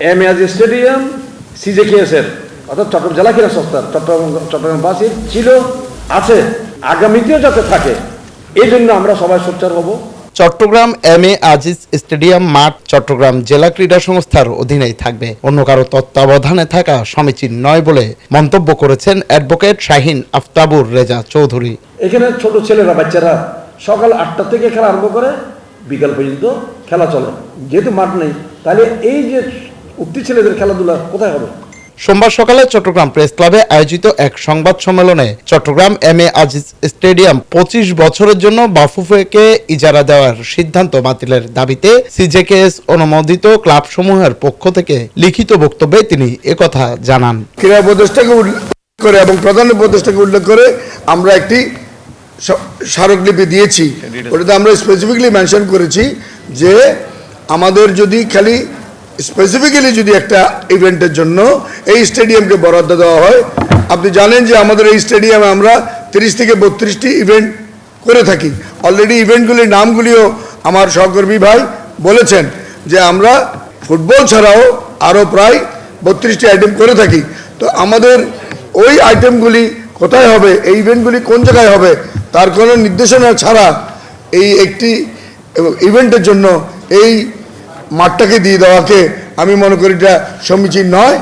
M age stadium CJKS এর অর্থাৎ চট্টগ্রাম জেলা ক্রীড়া সংস্থার চট্টগ্রাম চট্টগ্রামবাসীর ছিল আছে আগামীতেও যাতে থাকে এই জন্য আমরা সবাই সোচ্চার হব। Chittagong M A Aziz stadium মাঠ চট্টগ্রাম জেলা ক্রীড়া সংস্থার অধীনেই থাকবে। অন্য কারও তত্ত্বাবধানে থাকা সমীচীন নয় বলে মন্তব্য করেছেন অ্যাডভোকেট শাহিন আফতাবুর রেজা চৌধুরী। এখানে ছোট ছেলেরা বাচ্চারা সকাল আটটা থেকে খেলা আরম্ভ করে বিকাল পর্যন্ত খেলা চলে। যেহেতু মাঠ নেই তাহলে এই যে উঠতি ছেলেদের খেলাধুলা কোথায় হবে? সোমবার সকালে চট্টগ্রাম প্রেস ক্লাবে আয়োজিত এক সংবাদ সম্মেলনে Chittagong M A Aziz stadium পঁচিশ বছরের জন্য বাফুফেকে ইজারা দেওয়ার সিদ্ধান্ত বাতিলের দাবিতে সিজেকেএস অনুমোদিত ক্লাবসমূহের পক্ষ থেকে লিখিত বক্তব্যে তিনি একথা জানান। ক্রীড়া উপদেষ্টাকে উল্লেখ করে এবং প্রধান উপদেষ্টাকে উল্লেখ করে আমরা একটি স্মারকলিপি দিয়েছি। ওটাতে আমরা স্পেসিফিকলি মেনশন করেছি যে আমাদের যদি খালি স্পেসিফিক্যালি যদি একটা ইভেন্টের জন্য এই স্টেডিয়ামকে বরাদ্দ দেওয়া হয়, আপনি জানেন যে আমাদের এই স্টেডিয়ামে আমরা তিরিশ থেকে বত্রিশটি ইভেন্ট করে থাকি। অলরেডি ইভেন্টগুলির নামগুলিও আমার সহকর্মী ভাই বলেছেন যে আমরা ফুটবল ছাড়াও আরও প্রায় বত্রিশটি আইটেম করে থাকি। তো আমাদের ওই আইটেমগুলি কোথায় হবে, এই ইভেন্টগুলি কোন জায়গায় হবে, তার কোনো নির্দেশনা ছাড়া এই একটি ইভেন্টের জন্য এই মাঠটাকে দিয়ে দেওয়াকে আমি মনে করি এটা সমীচীন নয়।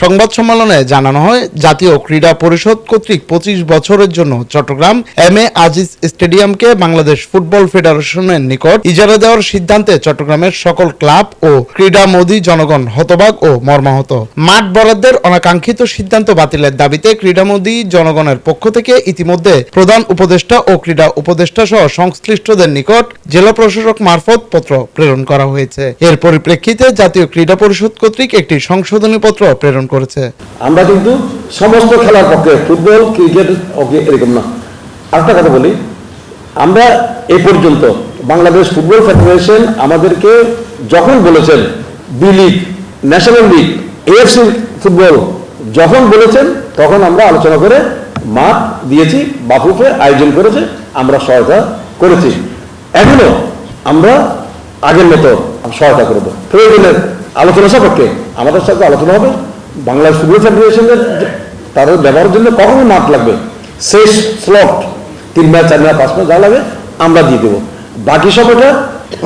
সংবাদ সম্মেলনে জানানো হয়, জাতীয় ক্রীড়া পরিষদ কর্তৃক পঁচিশ বছরের জন্য চট্টগ্রাম এম এ আজিজ স্টেডিয়ামকে বাংলাদেশ ফুটবল ফেডারেশনের নিকট ইজারা দেওয়ার সিদ্ধান্তে চট্টগ্রামের সকল ক্লাব ও ক্রীড়ামোদী জনগণ হতবাক ও মর্মাহত। মাঠ বরাদ্দের অনাকাঙ্ক্ষিত সিদ্ধান্ত বাতিলের দাবিতে ক্রীড়ামোদী জনগণের পক্ষ থেকে ইতিমধ্যে প্রধান উপদেষ্টা ও ক্রীড়া উপদেষ্টা সহ সংশ্লিষ্টদের নিকট জেলা প্রশাসক মারফত পত্র প্রেরণ করা হয়েছে। এর পরিপ্রেক্ষিতে জাতীয় ক্রীড়া পরিষদ কর্তৃক একটি সংশোধনী পত্র প্রেরণ করেছে। আমরা কিন্তু সমস্ত খেলার পক্ষে ফুটবল, ক্রিকেট এরকম না। আরেকটা কথা বলি, আমরা এই পর্যন্ত বাংলাদেশ ফুটবল ফেডারেশন আমাদেরকে যখন বলেছেন, B league, national league, AFC football যখন বলেছেন, তখন আমরা আলোচনা করে মাঠ দিয়েছি, বাফুফে আয়োজন করেছে, আমরা সহায়তা করেছি। এখনও আমরা আগের মতো সহায়তা করব। প্রয়োজনের আলোচনা সাপেক্ষে আমাদের সাথে আলোচনা হবে। বাংলাদেশ ফুটবল ফেডারেশনের তাদের ব্যবহারের জন্য কখনো মাঠ লাগবে। শেষ স্লট তিন ম্যাচ চার ম্যাচ পাঁচ ম্যাচ যা লাগে আমরা দিয়ে দেবো। বাকি সব এটা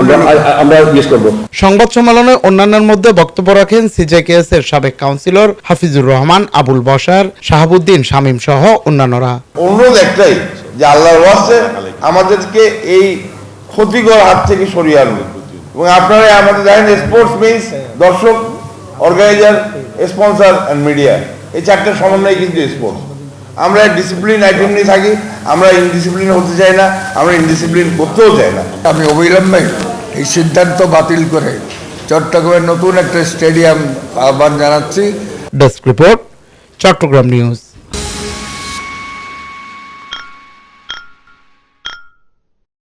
আমরা আমরা ইউজ করব। সংবাদ সম্মেলনে অন্যান্যের মধ্যে বক্তব্য রাখেন সিজেকেএস এর সাবেক কাউন্সিলর হাফিজুর রহমান আবুল বসার শাহাবুদ্দিন শামীম সহ অন্যান্যরা। অনুরোধ একটাই যে আল্লাহর ওয়াস্তে আমাদেরকে এই ক্ষতিকর হাত থেকে সরিয়ে আনবে এবং আপনারা আমাদের জানেন স্পোর্টস মিনস দর্শক অর্গানাইজার স্পন্সর অ্যান্ড মিডিয়া এই চারটে সমন্বয় কিন্তু স্পোর্টস আমরা ডিসিপ্লিন আইটেম নিয়ে থাকি আমরা ইনডিসিপ্লিন হতে চাই না আমরা ইনডিসিপ্লিন করতেও চাই না। আমি অবিলম্বে এই সিদ্ধান্ত বাতিল করে চট্টগ্রামের নতুন একটা স্টেডিয়াম আহ্বান জানাচ্ছি। Desk report Chittagong news